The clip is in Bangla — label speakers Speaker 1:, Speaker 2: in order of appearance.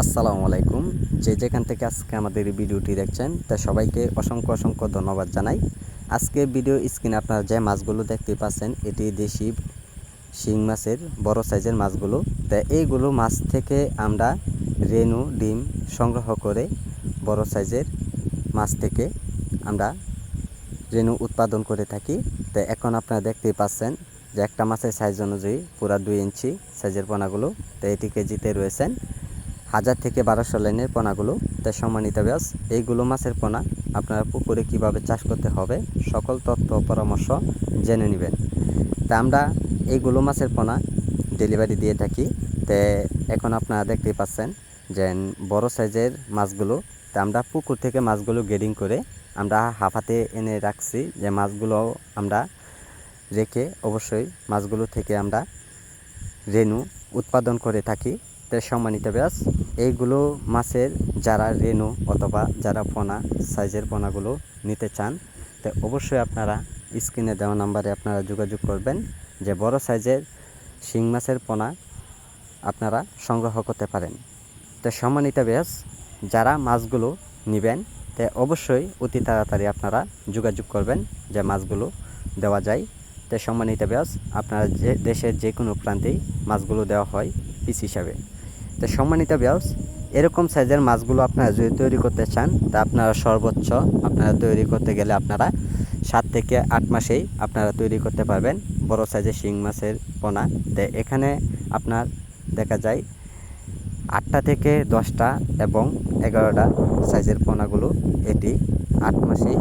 Speaker 1: আসসালামু আলাইকুম। যে যেখান থেকে আজকে আমাদের এই ভিডিওটি দেখছেন, তা সবাইকে অসংখ্য অসংখ্য ধন্যবাদ জানাই। আজকে ভিডিও স্ক্রিনে আপনারা যে মাছগুলো দেখতে পাচ্ছেন, এটি দেশি শিং মাছের, বড় সাইজের মাছগুলো। তা এইগুলো মাছ থেকে আমরা রেনু ডিম সংগ্রহ করে বড় সাইজের মাছ থেকে আমরা রেনু উৎপাদন করে থাকি। তো এখন আপনারা দেখতেই পাচ্ছেন যে একটা মাছের সাইজ অনুযায়ী পুরা দুই ইঞ্চি সাইজের পোনাগুলো, তো এটি কেজিতে রয়েছেন। হাজার থেকে বারোশো লাইনের পোনাগুলো তাই সম্মানিত ব্যাস এইগুলো মাছের পোনা আপনারা পুকুরে কীভাবে চাষ করতে হবে, সকল তথ্য পরামর্শ জেনে নেবেন। তা আমরা এইগুলো মাছের পোনা ডেলিভারি দিয়ে থাকি। তে এখন আপনারা দেখতেই পাচ্ছেন যে বড় সাইজের মাছগুলো, তা আমরা পুকুর থেকে মাছগুলো গ্রেডিং করে আমরা হাফাতে এনে রাখছি যে মাছগুলো আমরা রেখে অবশ্যই মাছগুলো থেকে আমরা রেনু উৎপাদন করে থাকি। তাই সম্মানিত ব্যাস, এইগুলো মাছের যারা রেনু অথবা যারা পোনা, সাইজের পোনাগুলো নিতে চান, তো অবশ্যই আপনারা স্ক্রিনে দেওয়া নাম্বারে আপনারা যোগাযোগ করবেন যে বড় সাইজের শিং মাছের পোনা আপনারা সংগ্রহ করতে পারেন। তো সম্মানিত ব্যাস, যারা মাছগুলো নেবেন, তে অবশ্যই অতি তাড়াতাড়ি আপনারা যোগাযোগ করবেন যে মাছগুলো দেওয়া যায়। তো সম্মানিত ব্যাস, আপনারা যে দেশের যে কোনো প্রান্তেই মাছগুলো দেওয়া হয় পিস হিসাবে। তো সম্মানিত ব্যাস এরকম সাইজের মাছগুলো আপনারা যদি তৈরি করতে চান, তা আপনারা সর্বোচ্চ আপনারা তৈরি করতে গেলে আপনারা সাত থেকে আট মাসেই আপনারা তৈরি করতে পারবেন। বড় সাইজের শিং মাছের পোনা। তো এখানে আপনার দেখা যায় আটটা থেকে দশটা এবং এগারোটা সাইজের পোনাগুলো এটি আট মাসেই